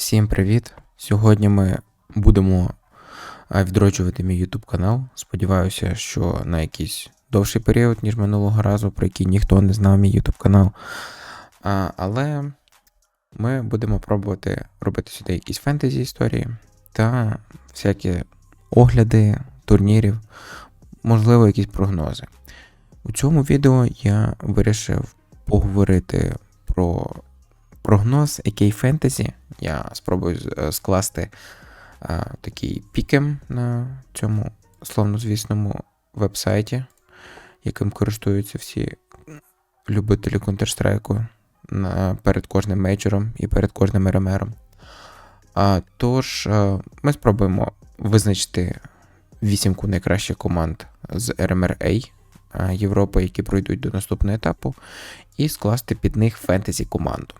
Всім привіт! Сьогодні ми будемо відроджувати мій YouTube канал. Сподіваюся, що на якийсь довший період, ніж минулого разу, про який ніхто не знав мій YouTube канал. Але ми будемо пробувати робити сюди якісь фентезі історії та всякі огляди турнірів, можливо, якісь прогнози. У цьому відео я вирішив поговорити про прогноз AK Fantasy. Я спробую е, скласти а, такий пікем на цьому словнозвісному вебсайті, яким користуються всі любителі Counter-Strike перед кожним мейджором і перед кожним РМРом. А, тож, е, ми спробуємо визначити вісімку найкращих команд з RMRA е, Європи, які пройдуть до наступного етапу, і скласти під них фентезі команду.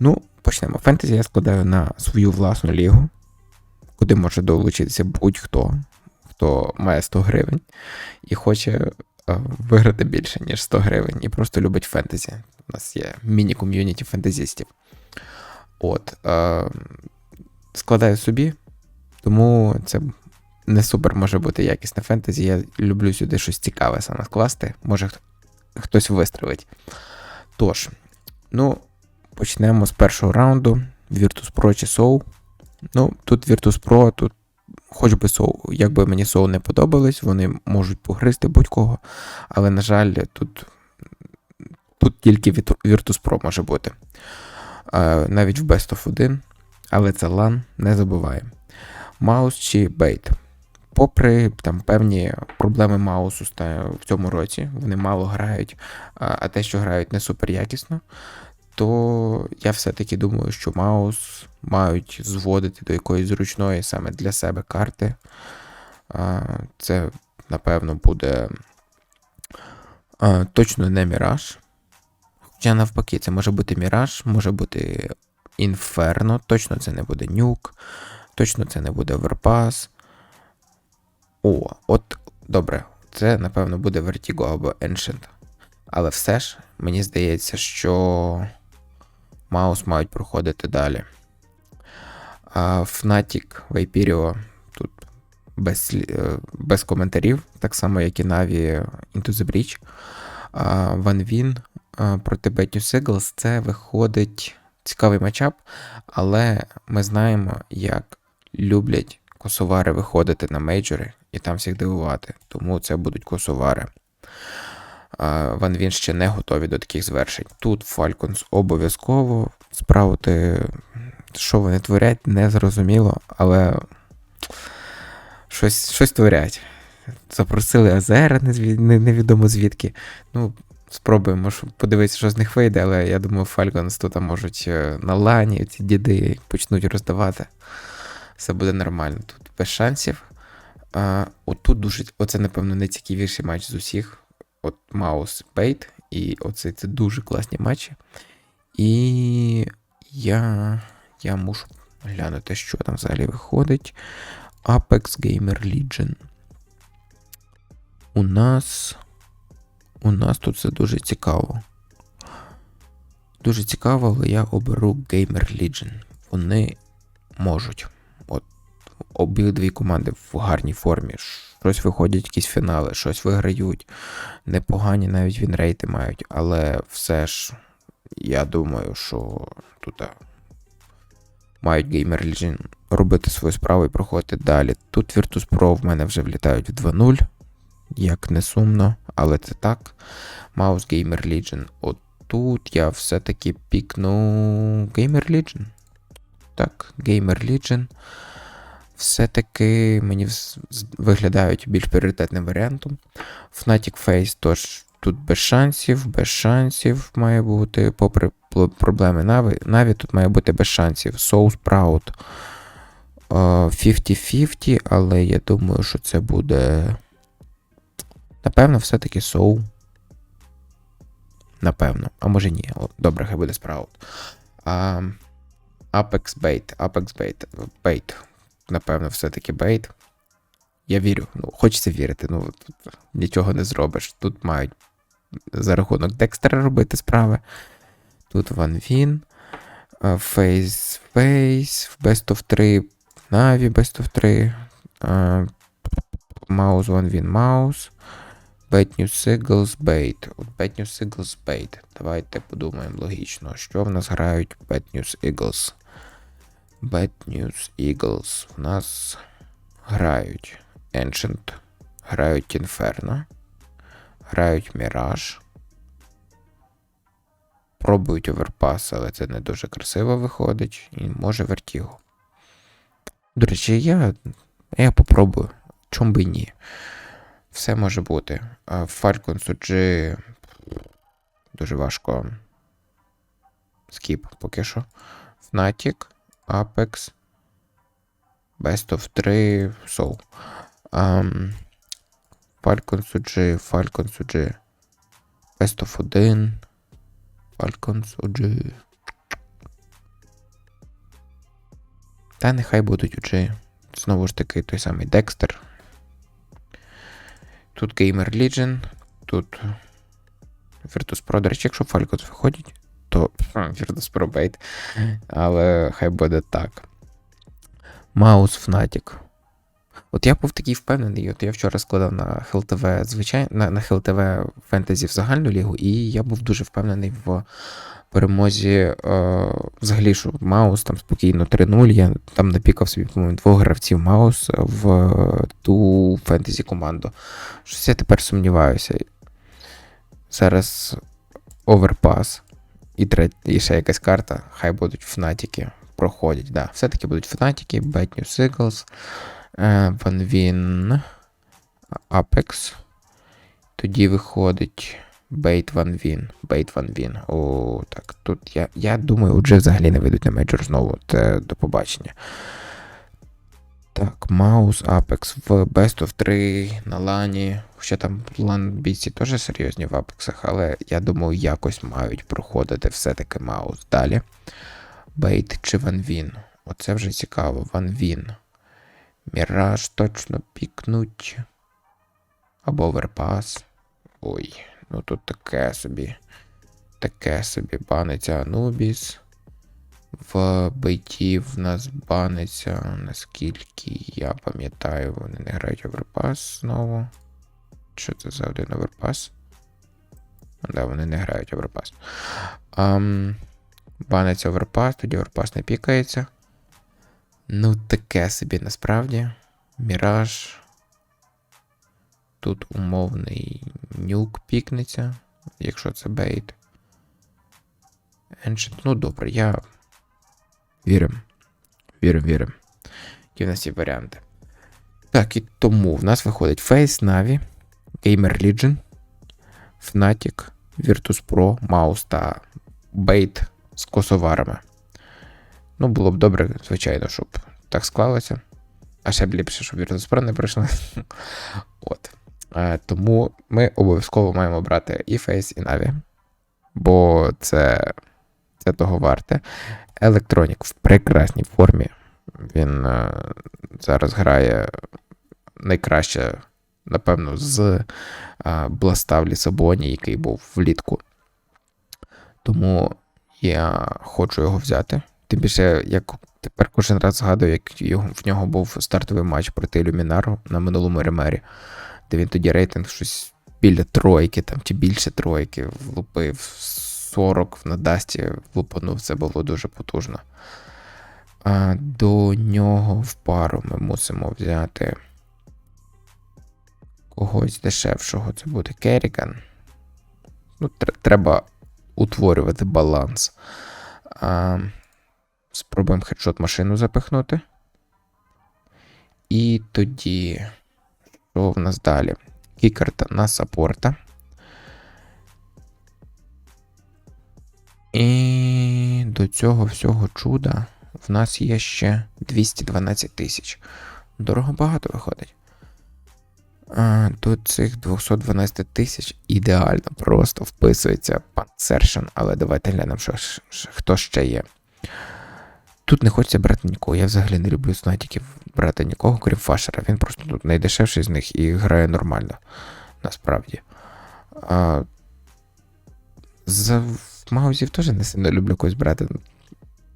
Ну, почнемо. Фентезі я складаю на свою власну лігу, куди може долучитися будь-хто, хто має 100 гривень і хоче е, виграти більше, ніж 100 гривень, і просто любить фентезі. У нас є міні-ком'юніті фентезістів. От. Е, складаю собі, тому це не супер може бути якісне фентезі. Я люблю сюди щось цікаве саме скласти. Може хтось вистрелить. Тож, ну, почнемо з першого раунду. Virtus Pro чи Soul. Ну, тут Virtus Pro, тут хоч би Soul. Якби мені Soul не подобались, вони можуть погризти будь-кого. Але, на жаль, тут, тут тільки Virtus Pro може бути. Е, навіть в Best of 1. Але це LAN, не забуваємо. Маус чи Бейт. Попри там певні проблеми Маусу в цьому році, вони мало грають, а те, що грають не супер якісно, то я все-таки думаю, що Маус мають зводити до якоїсь зручної саме для себе карти. Це, напевно, буде точно не Міраж. Хоча навпаки, це може бути Міраж, може бути Інферно, точно це не буде Нюк, точно це не буде Верпас. О, от добре, це, напевно, буде Vertigo або Ancient. Але все ж, мені здається, що Маус мають проходити далі. Fnatic, Vaporio тут без, е, без коментарів, так само, як і Na'Vi Into the Breach. А Ван Він проти Бетню Сиглс це виходить цікавий матчап, але ми знаємо, як люблять косовари виходити на мейджори і там всіх дивувати. Тому це будуть косовари. Ван Він ще не готові до таких звершень. Тут Falcons обов'язково справити, що вони творять, не зрозуміло, але щось, щось творять. Запросили Азера невідомо звідки. Ну, спробуємо подивитися, що з них вийде, але я думаю, Falcons тут можуть е, на лані ці діди почнуть роздавати. Все буде нормально. Тут без шансів. А, отут дуже, оце, напевно, найцікавіший матч з усіх. От Маус Бейт, і оце це дуже класні матчі. І я, я мушу глянути, що там взагалі виходить. Apex Gamer Legion. У нас. У нас тут все дуже цікаво. Дуже цікаво, але я оберу Gamer Legion. Вони можуть. От обидві команди в гарній формі. Щось виходять, якісь фінали, щось виграють. Непогані навіть вінрейти мають, але все ж я думаю, що тут а, мають Gamer Legion робити свою справу і проходити далі. Тут Virtus Pro в мене вже влітають в 2-0, як не сумно, але це так. Mouse Gamer Legion. От тут я все-таки пікну Gamer Legion. Так, Gamer Legion. Все-таки мені виглядають більш пріоритетним варіантом. Fnatic Face тож тут без шансів, без шансів має бути. Попри проблеми Наві, Наві тут має бути без шансів. Soul Sprout е, 50-50, але я думаю, що це буде. Напевно, все-таки Soul. Напевно. А може ні. Добре, хай буде Sprout. А, Apex Bait. Apex Bait. Bait. Напевно, все-таки Bait. Я вірю. Ну, хочеться вірити. Ну, нічого не зробиш. Тут мають за рахунок Декстера робити справи. Тут Ван Він. Face Face, Best of 3, Na'Vi Best of 3, е, Mouse One Win Mouse, Bad News Eagles Bait. Bad News Eagles Bait. Давайте подумаємо логічно, що в нас грають Bad News Eagles. Bad News Eagles. В нас грають Ancient, грають Inferno, грають Mirage. Пробують Overpass, але це не дуже красиво виходить. І може Vertigo. До речі, я, я попробую. Чом би ні. Все може бути. Falcon SG дуже важко. Скіп поки що. Fnatic, Apex, Best of 3, Soul. Um, Falcon SG, Falcon SG. Best of 1. Falcons OG. Та нехай будуть OG. Знову ж таки, той самий Декстер. Тут Gamer Legion, тут Virtus Pro. До речі, якщо Falcons виходять, то Bait. Але хай буде так. Маус Fnatic. От я був такий впевнений, от я вчора складав на HLTV, звичайно, на, на HLTV фентезі в загальну лігу, і я був дуже впевнений в перемозі е, взагалі, що Маус там спокійно 3-0. Я там напікав собі, по-моєму, двох гравців Маус в ту фентезі команду. Щось я тепер сумніваюся. Зараз оверпас і, трет, і ще якась карта, хай будуть Фнатіки. Проходять, да. Все-таки будуть Фнатіки, Bad News Eagles. Ванвін Apex. Тоді виходить Bait Ван Win. Bait Ван Win. О, так. Тут я я думаю, отже взагалі не вийдуть на мейджор знову. Це до побачення. Так, Маус, Apex в Best of 3 на лані. Хоча там лан бійці теж серйозні в апексах, але я думаю, якось мають проходити все-таки Маус. Далі. Бейт чи Ванвін. Оце вже цікаво. Ванвін. Міраж точно пікнуть. Або оверпас. Ой, ну тут таке собі. Таке собі баниться Анубіс. В бейті в нас баниться, наскільки я пам'ятаю, вони не грають оверпас знову. Що це за один оверпас? Да, вони не грають оверпас. Um, баниться оверпас, тоді оверпас не пікається. Ну, таке собі насправді. Міраж. Тут умовний нюк пікнеться, якщо це бейт. Ancient. Ну, добре, я вірим. Вірим, вірим. Які в нас є варіанти. Так, і тому в нас виходить Face, Na'Vi, Gamer Legion, Fnatic, Virtus Pro, Mouse та Bait з косоварами. Ну, було б добре, звичайно, щоб так склалося. А ще б ліпше, щоб Virtus Pro не пройшли. От. Е, тому ми обов'язково маємо брати і Face, і Na'Vi. Бо це це того варте. Електронік в прекрасній формі. Він е, зараз грає найкраще, напевно, з е, в Лісабоні, який був влітку. Тому я хочу його взяти. Тим більше, як тепер кожен раз згадую, як його, в нього був стартовий матч проти Ілюмінару на минулому ремері, де він тоді рейтинг щось біля тройки там, чи більше тройки влупив 40 в надасті влупанув, це було дуже потужно. А До нього в пару ми мусимо взяти когось дешевшого. Це буде Керріган. Ну, Треба утворювати баланс. А, Спробуємо хедшот машину запихнути. І тоді, що в нас далі? Кікарта на саппорта. І до цього всього чуда в нас є ще 212 тисяч. Дорого багато виходить. А, До цих 212 тисяч ідеально просто вписується панцершин, але давайте глянемо, що, хто ще є. Тут не хочеться брати нікого. Я взагалі не люблю снатіків брати нікого, крім Фашера. Він просто тут найдешевший з них і грає нормально. Насправді. А, За маузів теж не сильно люблю когось брати.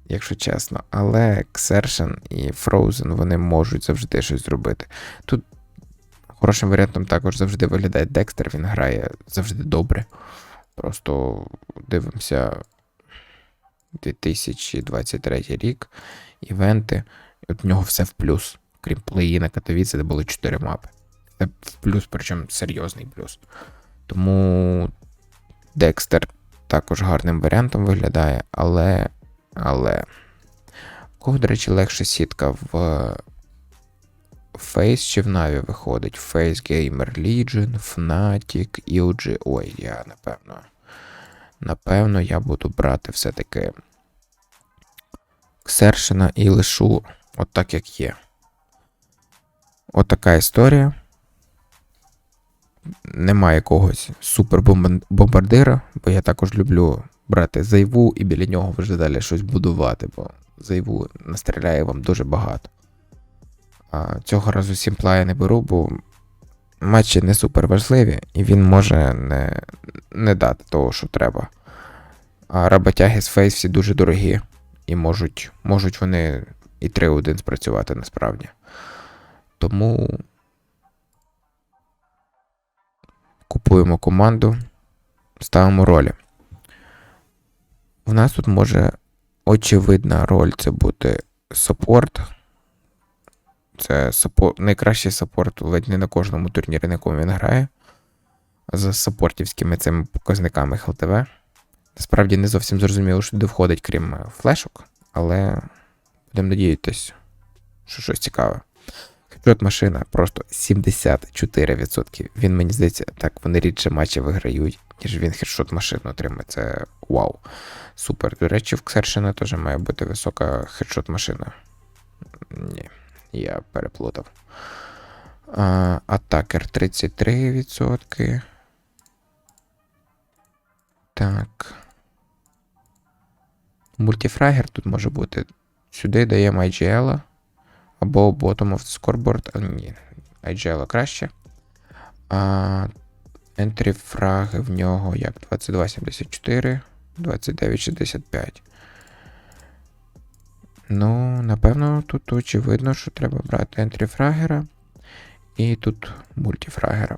якщо чесно. Але Xertion і Frozen вони можуть завжди щось зробити. Тут хорошим варіантом також завжди виглядає Декстер, він грає завжди добре. Просто дивимося 2023 рік, івенти, і от в нього все в плюс. Крім плеї на Катовіці, де були 4 мапи. Це в плюс, причому серйозний плюс. Тому Декстер також гарним варіантом виглядає, але. але. Кого, до речі, легше сітка в Face чи в Na'Vi виходить? Face Gamer Legion, Fnatic, EOG. Ой, я напевно. Напевно, я буду брати все-таки Ксершина і лишу от як є. От історія. Немає якогось супербомбардира, бо я також люблю брати зайву і біля нього вже далі щось будувати, бо зайву настріляє вам дуже багато. А Цього разу Сімпла не беру, бо матчі не супер важливі, і він може не не дати того, що треба. А роботяги з фейс всі дуже дорогі, і можуть можуть вони і 3-1 спрацювати насправді. Тому купуємо команду, ставимо ролі. В нас тут може очевидна роль це бути саппорт. Це саппорт, найкращий саппорт ледь не на кожному турнірі, на якому він грає. За саппортівськими цими показниками ХЛТВ. Насправді не зовсім зрозуміло, що туди входить, крім флешок, але будемо надіятися, що щось цікаве. Хедшот машина просто 74%. Він, мені здається, так вони рідше матчі виграють, ніж він хедшот машину отримає. Це вау. Супер. До речі, в Ксершина теж має бути висока хедшот машина. Ні, я переплутав. Атакер 33%. Так. Мультифрагер тут може бути. Сюди даємо IGL або Bottom of the Scoreboard. А, ні, IGL краще. А фраги в нього як 2274, 2965. Ну, напевно, тут очевидно, що треба брати ентрі фрагера. І тут мультифрагера.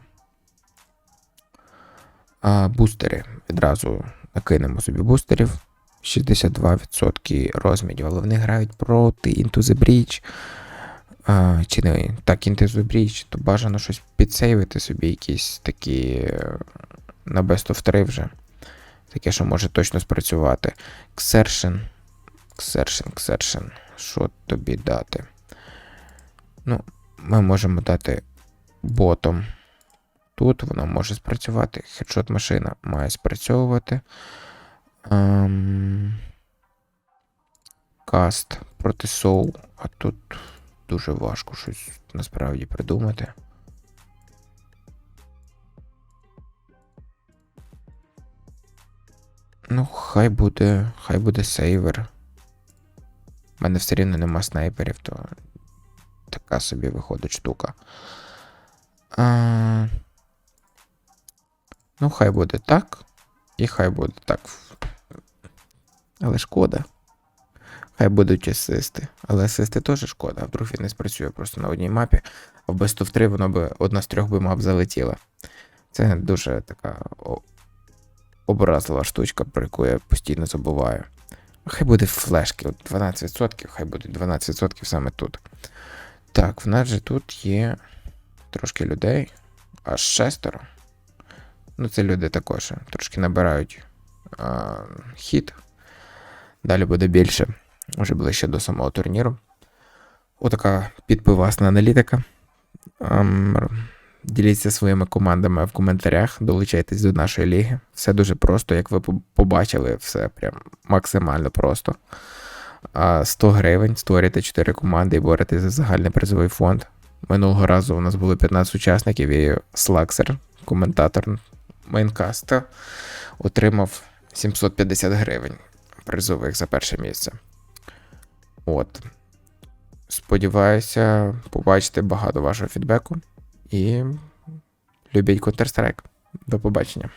А Бустери. Відразу накинемо собі бустерів. 62% розмірів, але вони грають проти Into the Breach. Чи не так, Breach, то бажано щось підсейвити собі, якісь такі е, на Best of 3 вже. Таке, що може точно спрацювати. Xertion. Xertion, Xertion. Що тобі дати? Ну, ми можемо дати ботом. Тут вона може спрацювати. Хедшот машина має спрацьовувати. Ем... Каст проти соу. А тут дуже важко щось насправді придумати. Ну, хай буде, хай буде сейвер. У мене все рівно нема снайперів, то така собі виходить штука. А... Ну, хай буде так. І хай буде так. Але шкода. Хай будуть асисти. Але асисти теж шкода, а вдруг він не спрацює просто на одній мапі, а в Best of 3 воно би одна з трьох би мап залетіла. Це дуже така образлива штучка, про яку я постійно забуваю. Хай буде флешки, от 12%, хай буде 12% саме тут. Так, в нас же тут є трошки людей, аж шестеро. Ну, це люди також трошки набирають а, хід. Далі буде більше, вже ближче до самого турніру. Отака підпивасна аналітика. Um, Діліться своїми командами в коментарях, долучайтесь до нашої ліги. Все дуже просто, як ви побачили, все прям максимально просто. 100 гривень, створюєте 4 команди і боретесь за загальний призовий фонд. Минулого разу у нас було 15 учасників, і Слаксер, коментатор мейнкаста, отримав 750 гривень призових за перше місце. От. Сподіваюся, побачити багато вашого фідбеку і любіть Counter-Strike. До побачення.